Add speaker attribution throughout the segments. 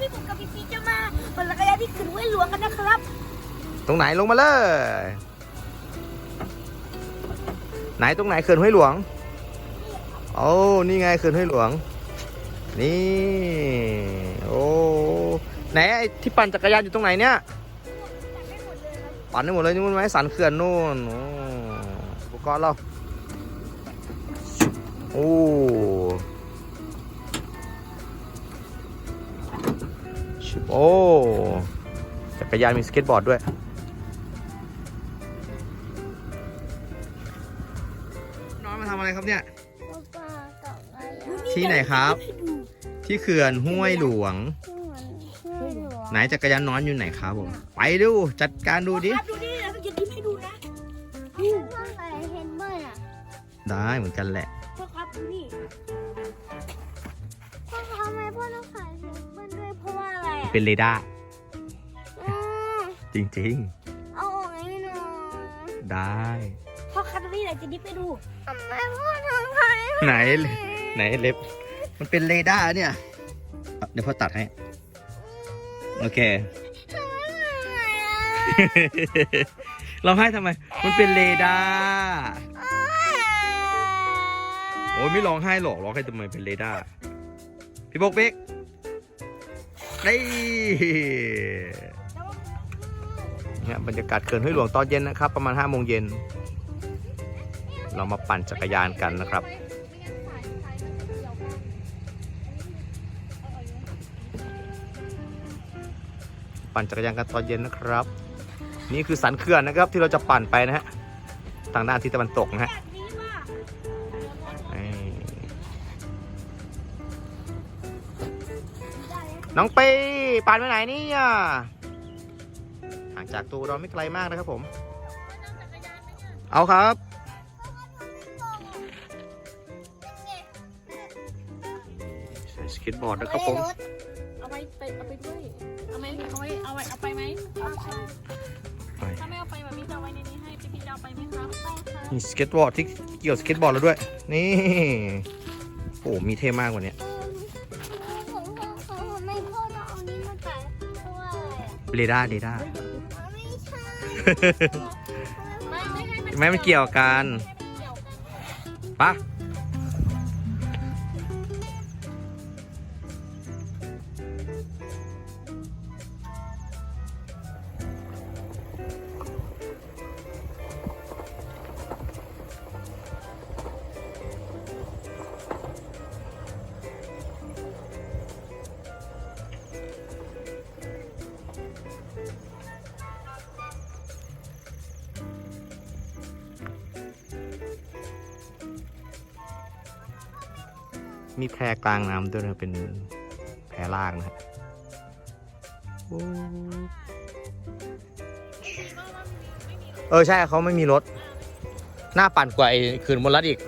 Speaker 1: พี่ผมกับพี่พีจะมาปั่นจักรยานที่ขึ้นห้วยหลวงกันนะครับ
Speaker 2: ตรงไหนลงมาเลย ไหนตรงไหนเขื่อนห้วยหลวงโอ้นี่ไงเขื่อนห้วยหลวง นี่โอ้ไหนไอ้ที่ปั่นจักรยานอยู่ตรงไหนเนี่ยปั่นได้หมดเลยนู่นไหมสันเขื่อนนู่นอุปกรณ์เราโอ้ ชิบโอ้จักรยานมีสเก็ตบอร์ดด้วย น้องมาทำอะไรครับเนี่ย
Speaker 3: ปลากับอะไร
Speaker 2: ที่ไหนครับ ที่เขื่อนห้วยหลวง
Speaker 3: ที่เหมือนห้วยหลวง
Speaker 2: ไหนจักรยานน้อนอยู่ไหนครับผม ไปดู จัดการดูดิ
Speaker 1: ครับดูนี่นะจะดิ้ให้ดูนะ
Speaker 3: พ่อใส่เห็นเบอร์อะ
Speaker 2: ได้เหมือนกันแหละ
Speaker 3: เป็
Speaker 2: นเรดาร์
Speaker 3: อืม
Speaker 2: จริง
Speaker 3: เอาออกให้หน่อย
Speaker 2: ๆ ได้
Speaker 1: พ่อครับดูนี่นะจะดิ้ให้ดู
Speaker 3: ทำไมพ่อทำให้
Speaker 2: ไหน ไหนเล็บ มันเป็นเรดาร์เนี่ยเดี๋ยวพ่อตัดให้ โอเค
Speaker 3: ทำไมอะ
Speaker 2: เราให้ทำไม มันเป็นเรดาร์โอ้ยไม่ร้องไห้หรอกร้องให้ทำไมเป็นเรดาร์พี่โบกเป๊ก นี่เนี่ยบรรยากาศเขื่อนห้วยหลวงตอนเย็นนะครับ ประมาณ5้าโมงเย็น เรามาปั่นจักรยานกันนะครับปั่นจักรยานกันตอนเย็นนะครับ นี่คือสันเขื่อนนะครับที่เราจะปั่นไปนะฮะทางด้านทิศตะวันตกนะฮะ
Speaker 1: น้
Speaker 2: องปีปั่นไปไหนนี่ยห่างจากตัวเราไม่ไกลมากนะครับผม เอาครับ ใส่สเก็ตบอร์ดนะครับผม
Speaker 4: เอาไปไปเอาไปด้วย เอาไหมเอาไว้เอาไว้เอาไปไหม
Speaker 2: ไป
Speaker 4: ถ้าไม่เอาไปแบบนี้จะเอาไว้ในนี้ให้พี่พีจะเอาไปไหมคะไปค่ะ
Speaker 2: มีสเก็ตบอร์ดที่เกี่ยวสเก็ตบอร์ดแล้วด้วย นี่ โอ้ มีเท่มากกว่านี้
Speaker 3: เร
Speaker 2: ดาร์เรดาร์
Speaker 3: ไม่ใช่
Speaker 4: ไม่ไม่ให้มัน
Speaker 2: แม่ไม่เกี่ยวกัน
Speaker 4: เกี่ยวกัน
Speaker 2: ปะ มีแพรกลางน้ำด้วยนะเป็นแพรล่างนะฮะเออใช่เขาไม่มีรถ หน้าปั่นกว่าไอ้คืนมลรัดอีก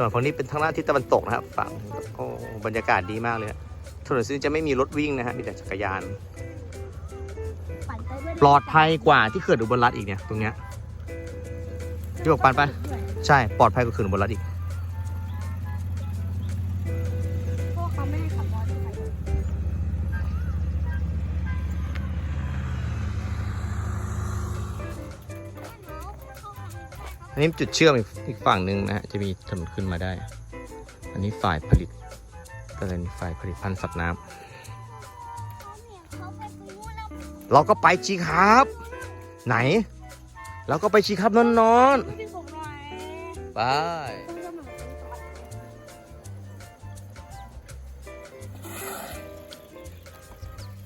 Speaker 1: ส่วน
Speaker 2: ฝั่งนี้เป็นทางด้านทิศตะวันตกนะครับ ฝั่งโอ้บรรยากาศดีมากเลยอะถนนเส้นจะไม่มีรถวิ่งนะฮะมีแต่จักรยาน
Speaker 1: ปั่นไปด้วย
Speaker 2: ปลอดภัยกว่าที่เขื่อนอุบลรัฐอีกเนี่ยตรงเนี้ยที่บอกปันไป ใช่ปลอดภัยกว่าเขื่อนอุบลรัฐอีก
Speaker 1: อั
Speaker 2: นนี้จุดเชื่อมอีกอีกฝั่งหนึ่งนะฮะจะมีถนนขึ้นมาได้ อันนี้ฝ่ายผลิตก็เป็นฝ่ายผลิตพันธุ์สัตว์น้ำ
Speaker 3: เขาไปซื้อแล้ว
Speaker 2: เราก็ไปจีครับ ไหน เราก็ไปจีครับนอนนอน
Speaker 1: ไม่เป็นผมหน่อย
Speaker 2: ๆไป
Speaker 1: ต้องจะเหมือนเป็นตัว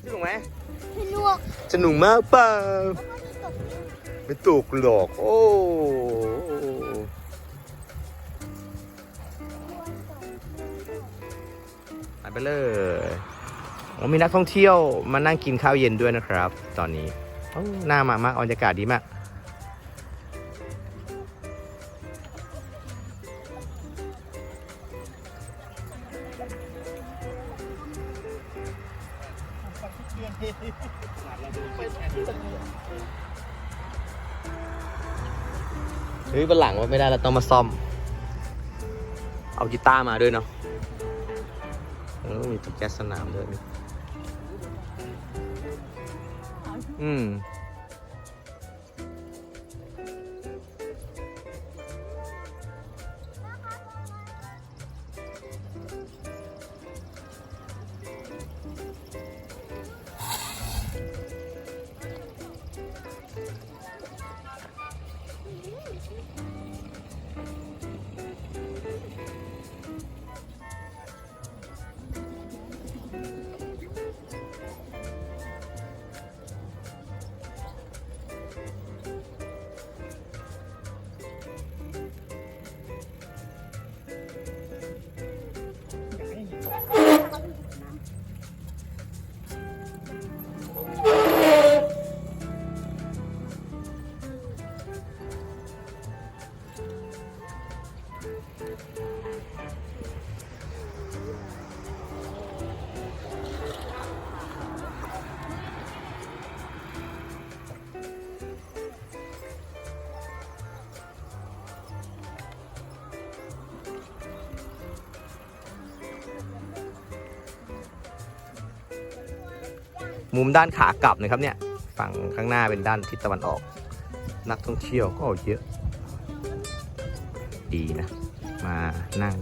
Speaker 2: สนุกไหม
Speaker 3: พี่ลวก
Speaker 2: สนุกมากเปล่า
Speaker 3: เขาไม่ตกเลย
Speaker 2: ไม่ตุกหรอกโอ้ ไปเลยผมมีนักท่องเที่ยวมานั่งกินข้าวเย็นด้วยนะครับ ตอนนี้หน้ามามากบรรยากาศดีมาก เฮ้ยบนหลังว่าไม่ได้เราต้องมาซ่อม เอากีตาร์มาด้วยเนาะ เออมีตุ๊กแกสนามด้วยนี่อืม มุมด้านขากลับนะครับเนี่ยฝั่งข้างหน้าเป็นด้านทิศตะวันออก นักท่องเที่ยวก็เยอะ ดีนะ มานั่ง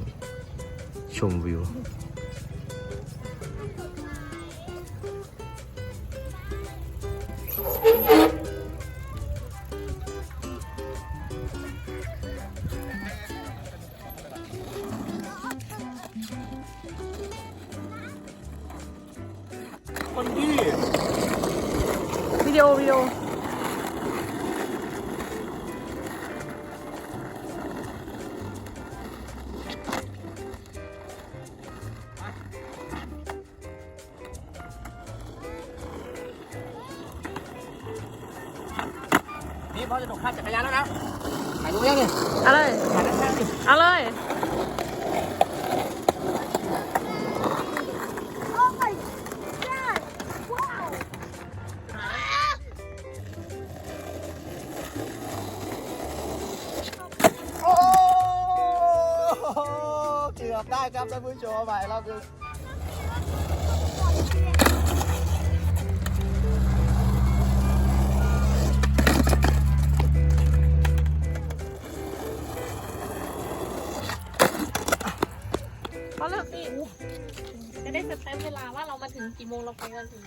Speaker 2: ชมวิว คนดี
Speaker 4: วิดีโอวิดีโอ
Speaker 2: นี่พ่อจะตกข้ามจักรยานแล้วนะถ่ายรูปยังเนี่ย
Speaker 4: เอาเลย
Speaker 2: ถ่ายด้านข้างดิ
Speaker 4: เอาเลย
Speaker 2: ได้ครับท่านผู้ชมไปรอบนึง
Speaker 4: ก็เลิกสิจะได้สแตมป์เวลาว่าเรามาถึงกี่โมงเราไปกันถึง